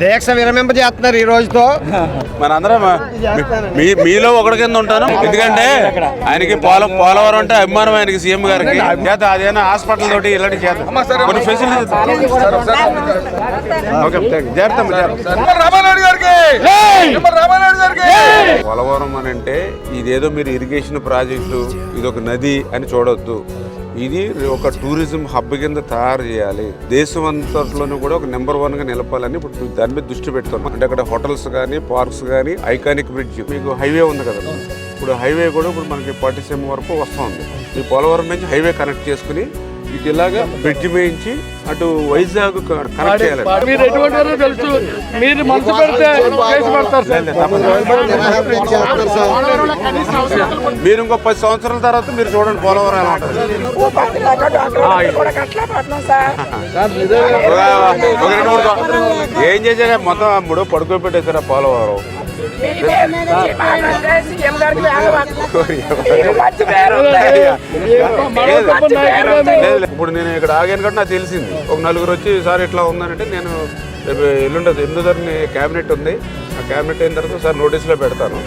దీక్ష విరమింపజేస్తున్నారు ఈ రోజుతో. మనందరం మీ మీలో ఒకటి కింద ఉంటాను. ఎందుకంటే ఆయనకి పోల పోలవరం అంటే అభిమానం ఆయనకి సీఎం గారికి. చేత అదేనా హాస్పిటల్ తోటి ఇలాంటి చేత. కొన్ని ఫెసిలిటీస్ పోలవరం అని అంటే ఇదేదో మీరు ఇరిగేషన్ ప్రాజెక్టు ఇది ఒక నది అని చూడొద్దు. ఇది ఒక టూరిజం హబ్ కింద తయారు చేయాలి. దేశం అంతట్లోనూ కూడా ఒక నెంబర్ వన్గా నిలపాలని ఇప్పుడు దాని మీద దృష్టి పెడుతున్నాం. అంటే అక్కడ హోటల్స్ కానీ పార్క్స్ కానీ ఐకానిక్ బ్రిడ్జ్. మీకు హైవే ఉంది కదా. ఇప్పుడు హైవే కూడా ఇప్పుడు మనకి పట్టిసీమ వరకు వస్తుంది. ఈ పోలవరం నుంచి హైవే కనెక్ట్ చేసుకుని ఇటు ఇలాగా బ్రిడ్జ్ వేయించి అటు వైజాగ్ కనెక్ట్ చేయాలి మీరు ఎటువంటి తెలుసు. మీరు మనసు పెడితే కేసు పెడతారు సార్. మీరు ఇంకో పది సంవత్సరాల తర్వాత మీరు చూడండి పోలవరం ఎలా ఉంటుంది. ఏం చేశారు? మొత్తం మూడు పడుకోబెట్టేశారు ఆ పోలవరం. ఇప్పుడు నేను ఇక్కడ ఆగాను కాబట్టి నాకు తెలిసింది. ఒక నలుగురు వచ్చి సార్ ఇట్లా ఉందనంటే నేను రేపు ఎల్లుండదు ఎనిమిదో తరగతి క్యాబినెట్ ఉంది. ఆ క్యాబినెట్ అయిన తర్వాత సార్ నోటీస్లో పెడతాను.